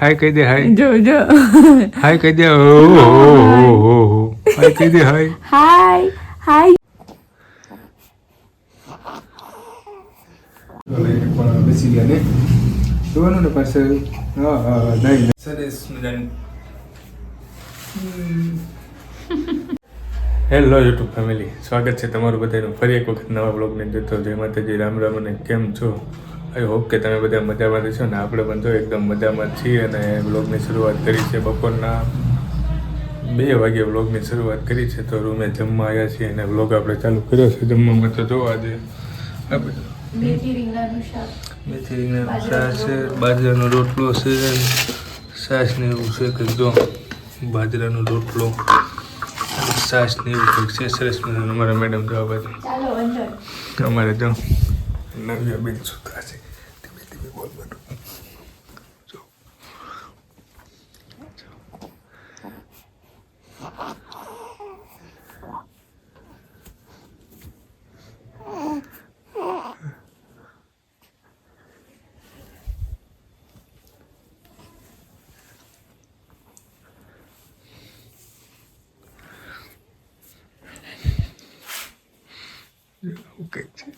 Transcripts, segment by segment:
હાય કહી દે હાય. જો જો. હાય કહી દે ઓ હો હો હો હાય. કહી દે હાય. હાય હાય. બેસી ગયા ને? જોવાનું ને પાછળ હા હા નહીં સરસ મજાનું. Hello YouTube family. સ્વાગત છે તમારું બધાનું. ફરી એક વખત નવા બ્લોગની અંદર તો જય માતાજી રામ રામ અને કેમ છો? આઈ હોપ કે તમે બધા મજામાં છો ને આપણે પણ તો એકદમ મજામાં છીએ અને બ્લોગની શરૂઆત કરી છે બપોરના બે વાગે બ્લોગની શરૂઆત કરી છે તો રૂમે જમવા આવ્યા છીએ અને બ્લોગ આપણે ચાલુ કર્યો છે જમવામાં. તો જોવા આજે આપણે મેથી રીંગણાનું શાક. છે બાજરાનો રોટલો છે છાશ ને એવું છે કે જો બાજરાનો રોટલો. છાશ ને એવું કંઈક છે સરસ મજાનું. અમારા મેડમ જવાબ અમારે જો નવ્યા બેન સુતા છે. આવું કંઈક છે.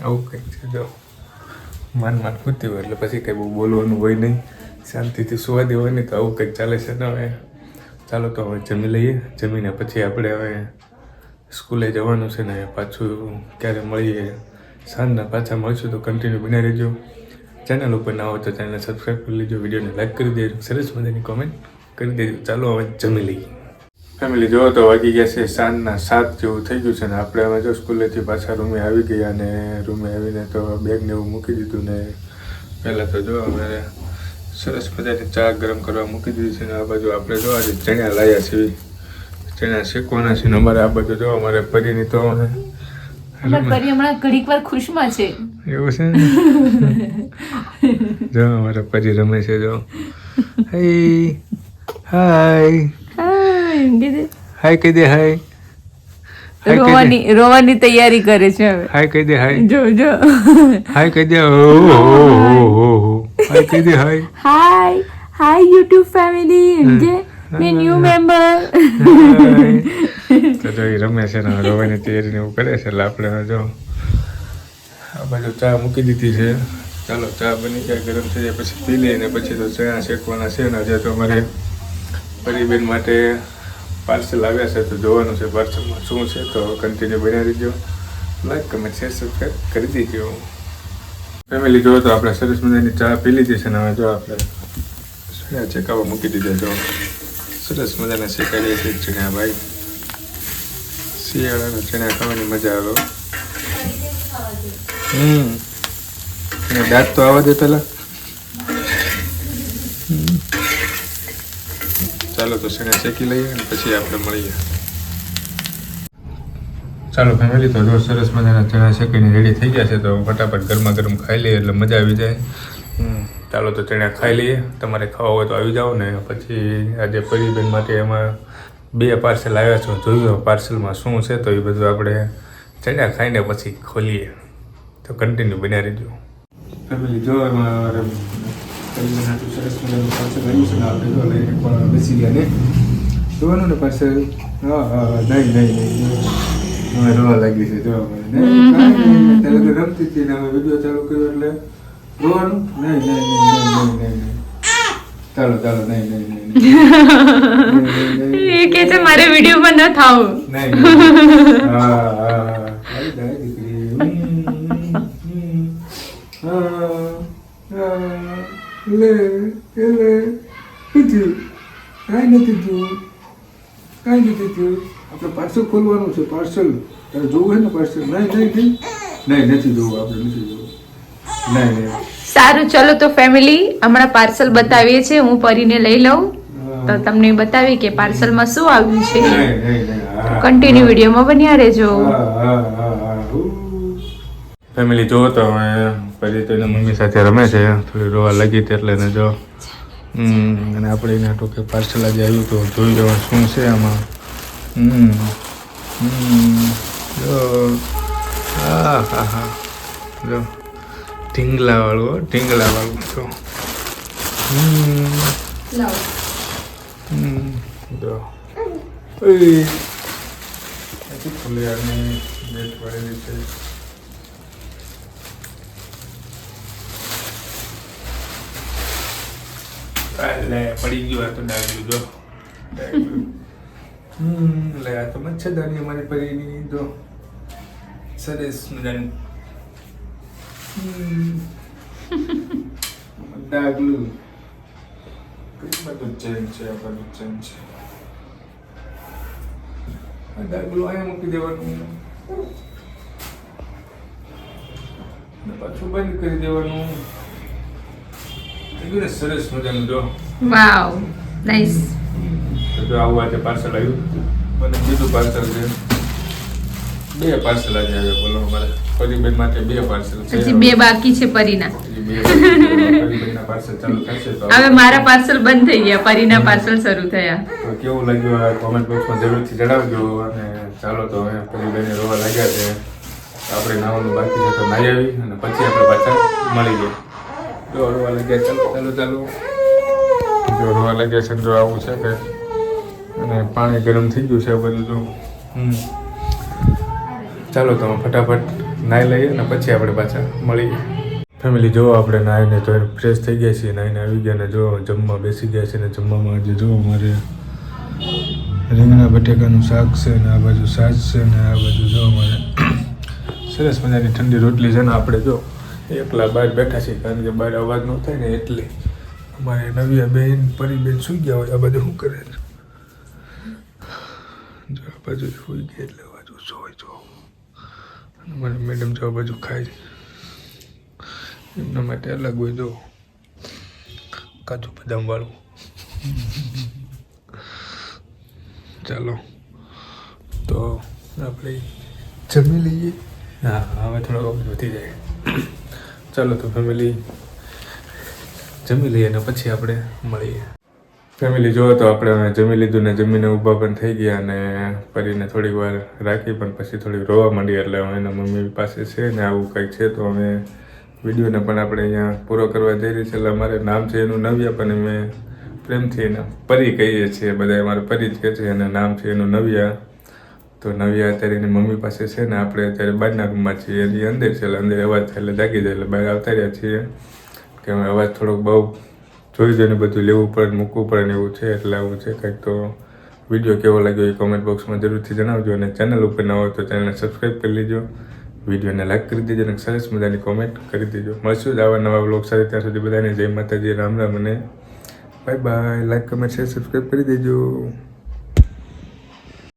આવું કંઈક છે, જો. માન માન કૂતી હોય એટલે પછી કંઈ બહુ બોલવાનું હોય નહીં. શાંતિથી સુવા ને તો આવું કંઈક ચાલે છે ને હવે. ચાલો તો હવે જમી લઈએ. જમીને પછી આપણે હવે સ્કૂલે જવાનું છે ને પાછું ક્યારે મળીએ? સાંજના પાછા મળશું તો કન્ટિન્યુ બની રહેજો. ચેનલ ઉપર ના હોય તો ચેનલ સબસ્ક્રાઈબ કરી લેજો. વિડીયોને લાઈક કરી દેજો. સરસ મજાની કોમેન્ટ કરી દેજો. ચાલો હવે જમી લઈએ. ફેમિલી જો તો વાગી ગયા છે સાંજના સાત જેવું થઈ ગયું છે ને આપણે હવે જો સ્કૂલેથી પાછા રૂમે આવી ગયા ને રૂમે આવીને તો બેગ ને એવું મૂકી દીધું ને પહેલાં તો જો અમે સરસ મજાની ચા ગરમ કરવા મૂકી દીધી છે ને આ બાજુ આપણે જો આજે ચણ્યા લાવ્યા છે ચણ્યા શેકવાના છે ને અમારે આ બાજુ જો અમારે પરીની તો પરી હમણાં ઘડીક વાર ખુશમાં છે. એવું છે જો અમારે પરી રમે છે જો. હાય હાય હાય કહી દે હાય. રોવાની રોવાની તૈયારી કરે છે હવે. હાય કહી દે હાય. જો જો. હાય કહી દે ઓ હો હો હો હાય કહી દે હાય. હાય. હાય યુટ્યુબ ફેમિલી. જે મે ન્યુ મેમ્બર. તો જો એ રમે છે ને રોવાની તૈયારી ને એવું કરે છે એટલે આપણે જો આ બાજુ ચા મૂકી દીધી છે. ચાલો ચા બની જાય ગરમ થઈ જાય પછી પી લઈએ ને પછી તો ચણા શેકવાના છે ને આજે તો અમારે પરિબેન માટે પાર્સલ આવ્યા છે, તો જોવાનું છે પાર્સલમાં શું છે, તો કન્ટિન્યુ બનાવી દેજો લાઈક કમેન્ટ શેર સબસ્ક્રાઈબ કરી દેજો. ફેમિલી જો તો આપણે સરસ મજાની ચા પી લીધી છે ને હવે જો આપણે ચણા શેકાવા મૂકી દીધા જો સરસ મજાના શેકાઈ છે ચણા ભાઈ. શિયાળાના ચણા ખાવાની મજા આવે. હમ. દાંત તો આવવા દે પેલા. ચાલો તો ચણા શેકી લઈએ અને પછી આપણે મળીએ ચાલો ફેમિલી તો જો સરસ મજાના ચણા શેકીને રેડી થઈ ગયા છે તો ફટાફટ ગરમા ગરમ ખાઈ લઈએ એટલે મજા આવી જાય. ચાલો તો ચણા ખાઈ લઈએ. તમારે ખાવા હોય તો આવી જાઓ ને પછી આજે પરિબેન માટે એમાં બે પાર્સલ આવ્યા છે. જોયું પાર્સલમાં શું છે તો એ બધું આપણે ચણા ખાઈને પછી ખોલીએ. તો કન્ટિન્યુ બન્યા રહેજો. ફેમિલી જો બેસી ગયા ને ને પાર્સલ નહીં નહીં રોવા લાગી છે જોવા તો રમતી હતી ને વીડિયો ચાલુ કર્યો એટલે રોવાનું નહીં નહીં નહીં નહીં નહીં નહીં. એ કે છે મારે વિડીયોમાં ન થાવ નહીં. હા હા આવી જાય દીકરી હમ, હમ. હા હા લે એટલે શું થયું? કાંઈ નથી થયું. કાંઈ નથી થયું. આપણે પાર્સલ ખોલવાનું છે પાર્સલ તારે જોવું છે ને પાર્સલ નહીં નહીં નહીં નહીં નથી જોવું આપણે નથી જોવું. નહીં નહીં. સારું ચલો તો ફેમિલી હમણાં પાર્સલ બતાવીએ છીએ હું પરીને લઈ લઉં. તો તમને બતાવી કે પાર્સલમાં શું આવ્યું છે. કન્ટિન્યુ વિડીયોમાં બન્યા રહેજો. ફેમિલી જોવો તો હવે પછી તો એના મમ્મી સાથે રમે છે થોડી રોવા લાગી હતી એટલે એને જો હમ, અને આપણે એને ટોકે કે પાર્સલ આજે આવ્યું તો જોઈ લેવા શું છે આમાં? હમ હમ જો હા હા હા જો ઢીંગલા વાળું હો, ઢીંગલા વાળું તો હમ હમ જો. ફુલિયાની ડેટ પડેલી છે પડી ગયો હતો ડાગલું જો. ડાગલું. હમ લે આ તો મચ્છરદાની અમારી પરીની, જો. સરસ મજાની. ડાગલું ચેન્જ છે, આ બધું છે? ડાગલું અહીંયા મૂકી દેવાનું. પાછું બંધ કરી દેવાનું. ને સરસ મજાનું જો વાવ નાઈસ તો આવું આજે પાર્સલ આવ્યું મને બીજું પાર્સલ છે બે પાર્સલ આજે આવ્યા બોલો અમારે પરિબેન માટે બે પાર્સલ છે હજી બે બાકી છે પરીના હવે મારા પાર્સલ બંધ થઈ ગયા પરીના પાર્સલ શરૂ થયા તો કેવું લાગ્યું કોમેન્ટ બોક્સમાં જરૂરથી જણાવજો અને ચાલો તો હવે પરિબેને રોવા લાગ્યા છે આપણે નાવાનું બાકી છે તો નાઈ આવી અને પછી આપણે પાછા મળી ગયા રોવા લાગ્યા ચાલો ચાલો ચાલો. દોડવા લાગ્યા છે જો આવું છે કે અને પાણી ગરમ થઈ ગયું છે બધું હમ. ચાલો તમે ફટાફટ નાહી લઈએ અને પછી આપણે પાછા મળીએ. ફેમિલી જો આપણે નાહીને તો ફ્રેશ થઈ ગયા છીએ. નાહીને આવી ગયા ને જો જમવા બેસી ગયા છે ને જમવામાં આજે જો અમારે રીંગણા, બટેકાનું શાક છે ને આ બાજુ સાસ છે ને આ બાજુ જો અમારે. સરસ મજાની ઠંડી રોટલી છે ને આપણે જો. એકલા બહાર બેઠા છીએ, કારણ કે બહાર અવાજ ન થાય ને એટલે અમારે નવી બેન, પરી બેન સુઈ ગયા હોય, આ બધું શું કરે છે? જો બાજુ સુઈ ગયા એટલે અવાજ ઓછો હોય અને મારી મેડમ જો બાજુ ખાય છે. એમના માટે અલગ હોય જો કાજુ બદામ વાળું. ચાલો. તો આપણે જમી લઈએ. હા, હવે થોડો વધી જાય. ચાલો તો ફેમિલી જમી લઈએ ને પછી આપણે મળીએ. ફેમિલી જોવો તો આપણે જમી લીધું ને જમીને ઊભા પણ થઈ ગયા અને પરીને થોડીક વાર રાખી પણ પછી થોડી રોવા માંડી એટલે હવે એના મમ્મી પાસે છે ને આવું કંઈક છે તો અમે વિડીયોને પણ આપણે અહીંયા પૂરો કરવા જઈ રહી છે. એટલે અમારે નામ છે, એનું નવ્યા પણ અમે પ્રેમથી એને પરી કહીએ છીએ. બધા અમારે પરી જ કહે છે અને નામ છે, એનું નવ્યા. તો નવ્યા અત્યારે એની મમ્મી પાસે છે ને આપણે અત્યારે બાજના રૂમમાં છીએ. એની અંદર છે, એટલે અંદર અવાજ થાય એટલે જાગી જાય, એટલે બહાર આવતા રહ્યા છીએ. કે અમે અવાજ થોડોક બહુ જોઈ જોઈને બધું લેવું પડે મૂકવું પડે ને એવું છે, એટલે આવું છે કંઈક તો. વીડિયો કેવો લાગ્યો એ કોમેન્ટ બોક્સમાં જરૂરથી જણાવજો અને ચેનલ ઉપર ન હોય તો ચેનલને સબસ્ક્રાઈબ કરી લેજો. વિડીયોને લાઈક કરી દેજો અને સરસ મજાની કોમેન્ટ કરી દેજો. મળશું જ આવા નવા બ્લોગ સાથે. ત્યાં સુધી બધાને જય માતાજી, રામ રામ અને bye bye like comment share subscribe કરી દેજો.